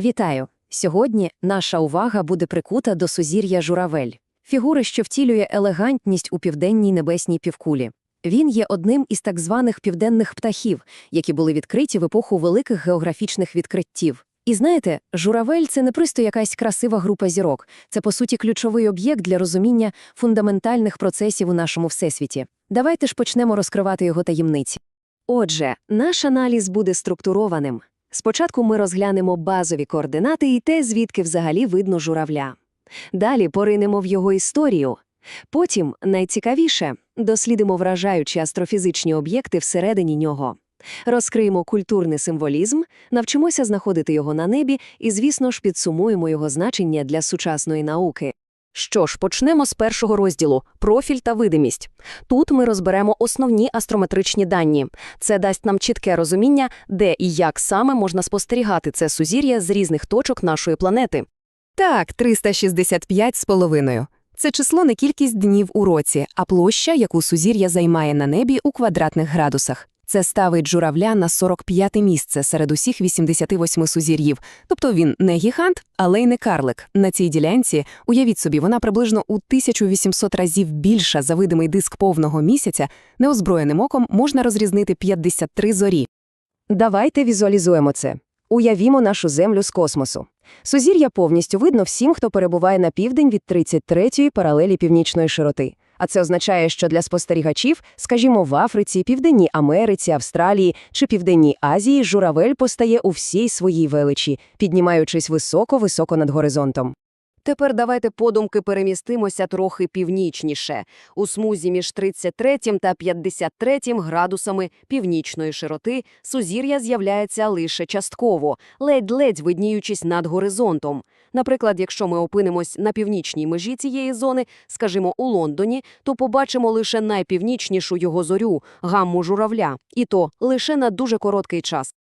Вітаю! Сьогодні наша увага буде прикута до сузір'я Журавель, фігури, що втілює елегантність у південній небесній півкулі. Він є одним із так званих південних птахів, які були відкриті в епоху великих географічних відкриттів. І знаєте, журавель це не просто якась красива група зірок, це по суті ключовий об'єкт для розуміння фундаментальних процесів у нашому всесвіті. Давайте ж почнемо розкривати його таємниці. Отже, наш аналіз буде структурованим. Спочатку ми розглянемо базові координати і те, звідки взагалі видно журавля. Далі поринемо в його історію. Потім, найцікавіше, дослідимо вражаючі астрофізичні об'єкти всередині нього. Розкриємо культурний символізм, навчимося знаходити його на небі і, звісно ж, підсумуємо його значення для сучасної науки. Що ж, почнемо з першого розділу профіль та видимість. Тут ми розберемо основні астрометричні дані. Це дасть нам чітке розуміння, де і як саме можна спостерігати це сузір'я з різних точок нашої планети. Так, 365 з половиною. Це число не кількість днів у році, а площа, яку сузір'я займає на небі у квадратних градусах. Це ставить журавля на 45-те місце серед усіх 88 сузір'їв. Тобто він не гігант, але й не карлик. На цій ділянці, уявіть собі, вона приблизно у 1800 разів більша за видимий диск повного місяця, неозброєним оком можна розрізнити 53 зорі. Давайте візуалізуємо це. Уявімо нашу Землю з космосу. Сузір'я повністю видно всім, хто перебуває на південь від 33-ї паралелі північної широти. А це означає, що для спостерігачів, скажімо, в Африці, Південній Америці, Австралії чи Південній Азії журавель постає у всій своїй величі, піднімаючись високо-високо над горизонтом. Тепер давайте подумки перемістимося трохи північніше, у смузі між 33 та 53 градусами північної широти сузір'я з'являється лише частково, ледь-ледь видніючись над горизонтом. Наприклад, якщо ми опинимось на північній межі цієї зони, скажімо, у Лондоні, то побачимо лише найпівнічнішу його зорю, гамму журавля, і то лише на дуже короткий час.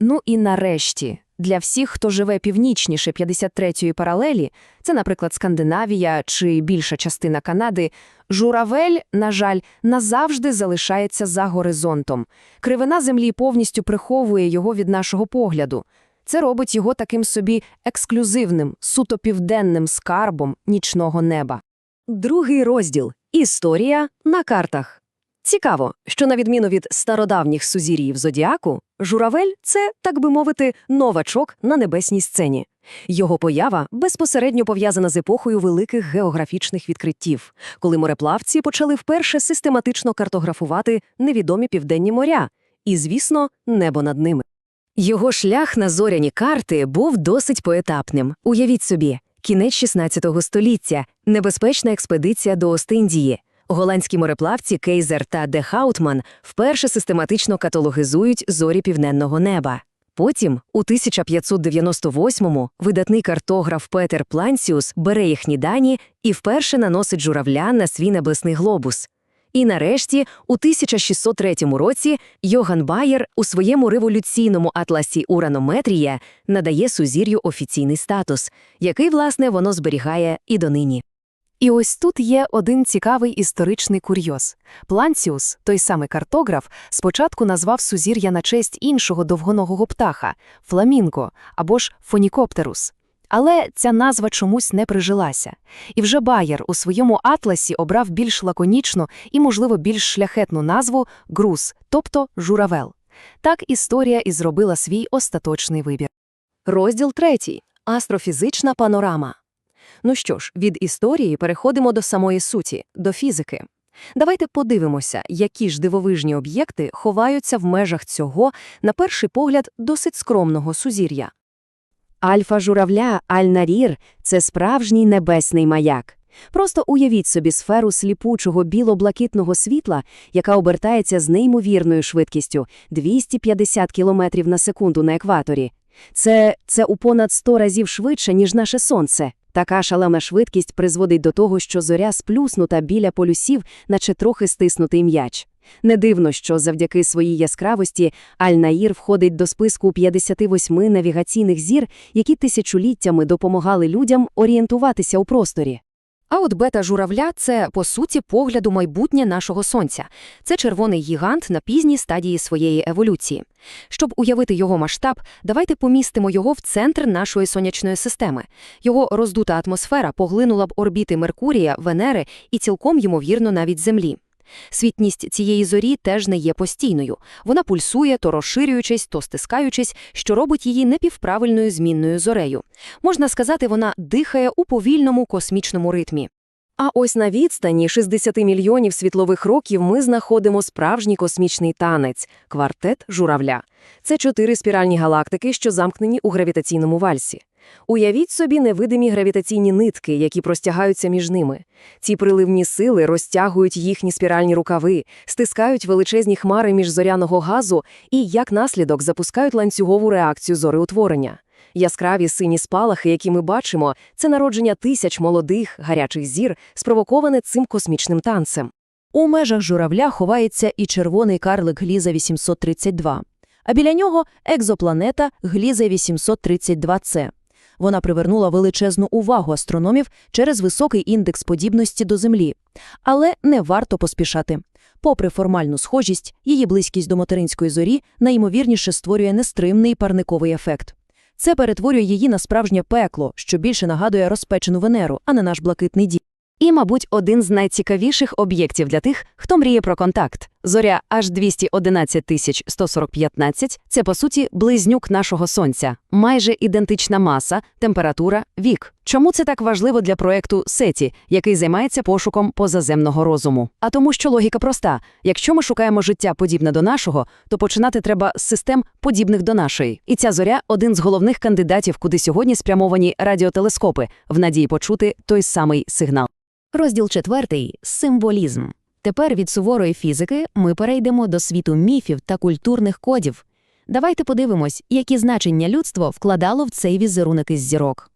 Ну і нарешті, для всіх, хто живе північніше 53-ї паралелі, це, наприклад, Скандинавія чи більша частина Канади, журавель, на жаль, назавжди залишається за горизонтом. Кривина землі повністю приховує його від нашого погляду. Це робить його таким собі ексклюзивним, суто південним скарбом нічного неба. Другий розділ Історія на картах. Цікаво, що на відміну від стародавніх сузір'їв зодіаку, журавель це, так би мовити, новачок на небесній сцені. Його поява безпосередньо пов'язана з епохою великих географічних відкриттів, коли мореплавці почали вперше систематично картографувати невідомі південні моря і, звісно, небо над ними. Його шлях на зоряні карти був досить поетапним. Уявіть собі, кінець 16 століття, небезпечна експедиція до Остіндії. Голландські мореплавці Кейзер та Де Хаутман вперше систематично каталогізують зорі південного неба. Потім, у 1598-му, видатний картограф Петер Плансіус бере їхні дані і вперше наносить журавля на свій небесний глобус. І нарешті, у 1603 році, Йоган Байер у своєму революційному атласі Уранометрія надає сузір'ю офіційний статус, який, власне, воно зберігає і донині. І ось тут є один цікавий історичний курйоз. Планціус, той самий картограф, спочатку назвав сузір'я на честь іншого довгоногого птаха – фламінго або ж фонікоптерус. Але ця назва чомусь не прижилася. І вже Байер у своєму атласі обрав більш лаконічну і, можливо, більш шляхетну назву груз, тобто журавел. Так історія і зробила свій остаточний вибір. Розділ третій. Астрофізична панорама. Ну що ж, від історії переходимо до самої суті, до фізики. Давайте подивимося, які ж дивовижні об'єкти ховаються в межах цього, на перший погляд, досить скромного сузір'я. Альфа-журавля Аль-Нарір – це справжній небесний маяк. Просто уявіть собі сферу сліпучого біло-блакитного світла, яка обертається з неймовірною швидкістю – 250 км на секунду на екваторі. Це, це у понад 100 разів швидше, ніж наше сонце. Така шалена швидкість призводить до того, що зоря сплюснута біля полюсів, наче трохи стиснутий м'яч. Не дивно, що завдяки своїй яскравості Аль-Наїр входить до списку 58 навігаційних зір, які тисячоліттями допомагали людям орієнтуватися у просторі. А от бета-журавля – це, по суті, погляду майбутнє нашого Сонця. Це червоний гігант на пізній стадії своєї еволюції. Щоб уявити його масштаб, давайте помістимо його в центр нашої сонячної системи. Його роздута атмосфера поглинула б орбіти Меркурія, Венери і цілком, ймовірно, навіть Землі. Світність цієї зорі теж не є постійною. Вона пульсує, то розширюючись, то стискаючись, що робить її непівправильною змінною зорею. Можна сказати, вона дихає у повільному космічному ритмі. А ось на відстані 60 мільйонів світлових років ми знаходимо справжній космічний танець – квартет журавля. Це чотири спіральні галактики, що замкнені у гравітаційному вальсі. Уявіть собі невидимі гравітаційні нитки, які простягаються між ними. Ці приливні сили розтягують їхні спіральні рукави, стискають величезні хмари міжзоряного газу і, як наслідок, запускають ланцюгову реакцію зореутворення. Яскраві сині спалахи, які ми бачимо, це народження тисяч молодих, гарячих зір, спровоковане цим космічним танцем. У межах журавля ховається і червоний карлик Гліза 832, а біля нього екзопланета Гліза 832c. Вона привернула величезну увагу астрономів через високий індекс подібності до Землі. Але не варто поспішати. Попри формальну схожість, її близькість до материнської зорі найімовірніше створює нестримний парниковий ефект. Це перетворює її на справжнє пекло, що більше нагадує розпечену Венеру, а не наш блакитний дім. І, мабуть, один з найцікавіших об'єктів для тих, хто мріє про контакт. Зоря аж 211 тисяч 14015 – це, по суті, близнюк нашого Сонця. Майже ідентична маса, температура, вік. Чому це так важливо для проекту SETI, який займається пошуком позаземного розуму? А тому, що логіка проста. Якщо ми шукаємо життя подібне до нашого, то починати треба з систем, подібних до нашої. І ця зоря – один з головних кандидатів, куди сьогодні спрямовані радіотелескопи, в надії почути той самий сигнал. Розділ четвертий символізм. Тепер від суворої фізики ми перейдемо до світу міфів та культурних кодів. Давайте подивимось, які значення людство вкладало в цей візерунок із зірок.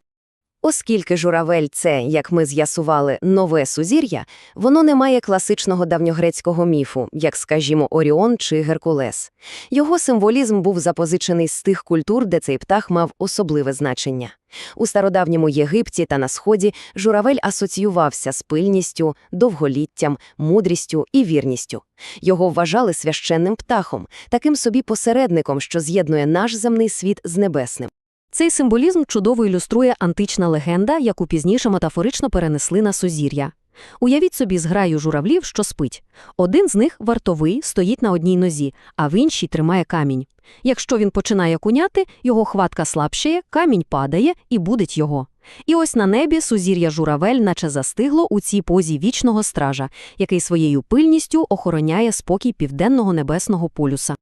Оскільки журавель це, як ми з'ясували, нове сузір'я, воно не має класичного давньогрецького міфу, як, скажімо, Оріон чи Геркулес. Його символізм був запозичений з тих культур, де цей птах мав особливе значення. У стародавньому Єгипті та на Сході журавель асоціювався з пильністю, довголіттям, мудрістю і вірністю. Його вважали священним птахом, таким собі посередником, що з'єднує наш земний світ з небесним. Цей символізм чудово ілюструє антична легенда, яку пізніше метафорично перенесли на сузір'я. Уявіть собі зграю журавлів, що спить. Один з них, вартовий, стоїть на одній нозі, а в іншій тримає камінь. Якщо він починає куняти, його хватка слабшає, камінь падає і будить його. І ось на небі сузір'я журавель наче застигло у цій позі вічного стража, який своєю пильністю охороняє спокій південного небесного полюса.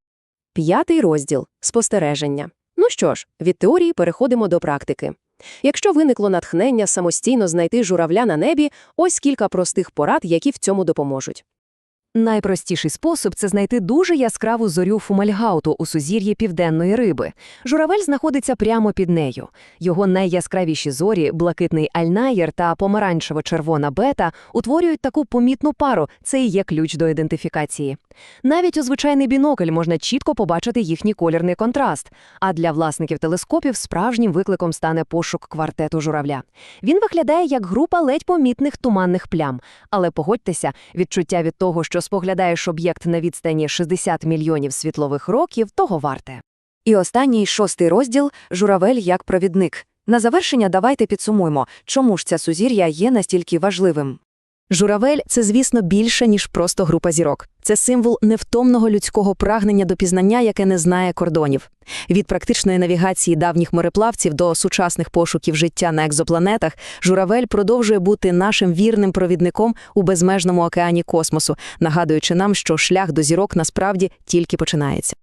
П'ятий розділ – спостереження. Ну що ж, від теорії переходимо до практики. Якщо виникло натхнення самостійно знайти журавля на небі, ось кілька простих порад, які в цьому допоможуть. Найпростіший спосіб – це знайти дуже яскраву зорю Фумальгауту у сузір'ї Південної Риби. Журавель знаходиться прямо під нею. Його найяскравіші зорі, блакитний Альнаєр та помаранчево-червона бета, утворюють таку помітну пару – це і є ключ до ідентифікації. Навіть у звичайний бінокль можна чітко побачити їхній колірний контраст, а для власників телескопів справжнім викликом стане пошук квартету журавля. Він виглядає як група ледь помітних туманних плям, але погодьтеся, відчуття від того, що споглядаєш об'єкт на відстані 60 мільйонів світлових років, того варте. І останній шостий розділ – журавель як провідник. На завершення давайте підсумуємо, чому ж ця сузір'я є настільки важливим. Журавель – це, звісно, більше, ніж просто група зірок. Це символ невтомного людського прагнення до пізнання, яке не знає кордонів. Від практичної навігації давніх мореплавців до сучасних пошуків життя на екзопланетах, журавель продовжує бути нашим вірним провідником у безмежному океані космосу, нагадуючи нам, що шлях до зірок насправді тільки починається.